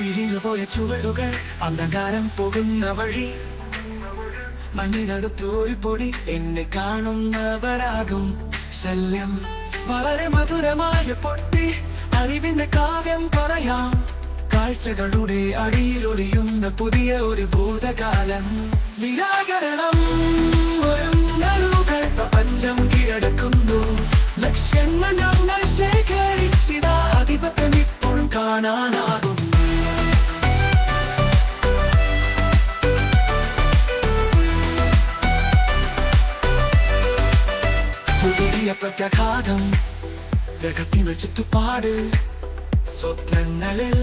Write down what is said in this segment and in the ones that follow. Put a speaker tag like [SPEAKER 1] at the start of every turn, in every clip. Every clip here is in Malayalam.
[SPEAKER 1] പിരിഞ്ഞുപോയ ചുവടുകൾ അന്ധകാരം പോകുന്ന വഴി. മണ്ണിനടുത്ത് ഒരു പൊടി എന്നെ കാണുന്നവരാകും. ശല്യം വളരെ മധുരമായ പൊട്ടി. അറിവിന്റെ കാവ്യം പറയാം. കാഴ്ചകളുടെ അടിയിലൊളിയുന്ന പുതിയ ഒരു ഭൂതകാലം. നിരാകരണം ഒരുങ്ങലുകൾ പുതിയ പ്രത്യാഘാതം രഹസ്യങ്ങൾ ചുറ്റുപാട് സ്വപ്നങ്ങളിൽ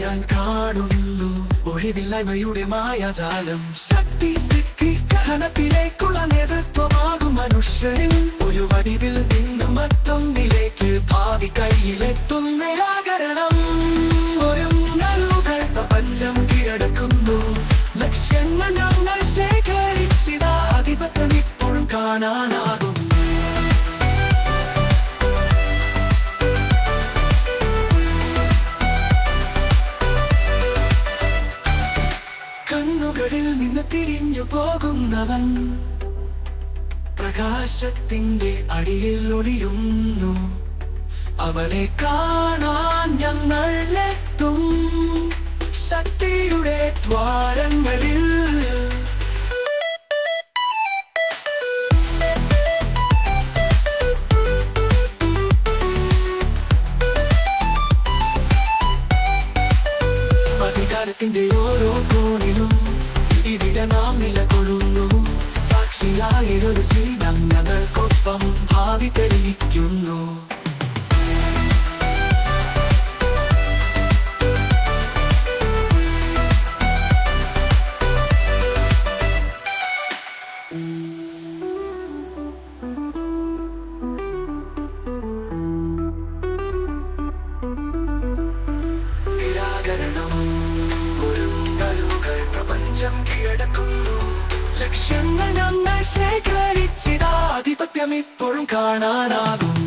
[SPEAKER 1] ഞാൻ കാണുന്നു. ഒഴിവില്ലായ്മയുടെ മായാജാലം ശക്തി സിദ്ധി കഹനത്തിലേക്കുള്ള നേതൃത്വമാകും മനുഷ്യരിൽ. ഒരു വടിവിൽ നിന്ന് മറ്റൊന്നിലേക്ക് ഭാവി കയ്യിലെത്തുന്ന ആകരണം. ഒരുങ്ങലുകൾ പ്രപഞ്ചം കീഴടക്കുന്നു. ലക്ഷ്യങ്ങൾ ഞങ്ങൾ ശേഖരിച്ചിതാ. ആധിപത്യം ഇപ്പോഴും കാണാനാകും നിന്ന് തിരിഞ്ഞു പോകുന്നവൻ പ്രകാശത്തിന്റെ അടിയിൽ ഒളിയുന്നു. അവളെ കാണാൻ ഞങ്ങൾ എത്തും ശക്തിയുടെ ദ്വാരങ്ങളിൽ. അധികാരത്തിന്റെ ഇവിടെ നാം നിലകൊള്ളുന്നു. സാക്ഷിയായ ഒരു ശീലം ഞങ്ങൾക്കൊപ്പം ആധിപത്യം ഇപ്പോഴും കാണാനാകും.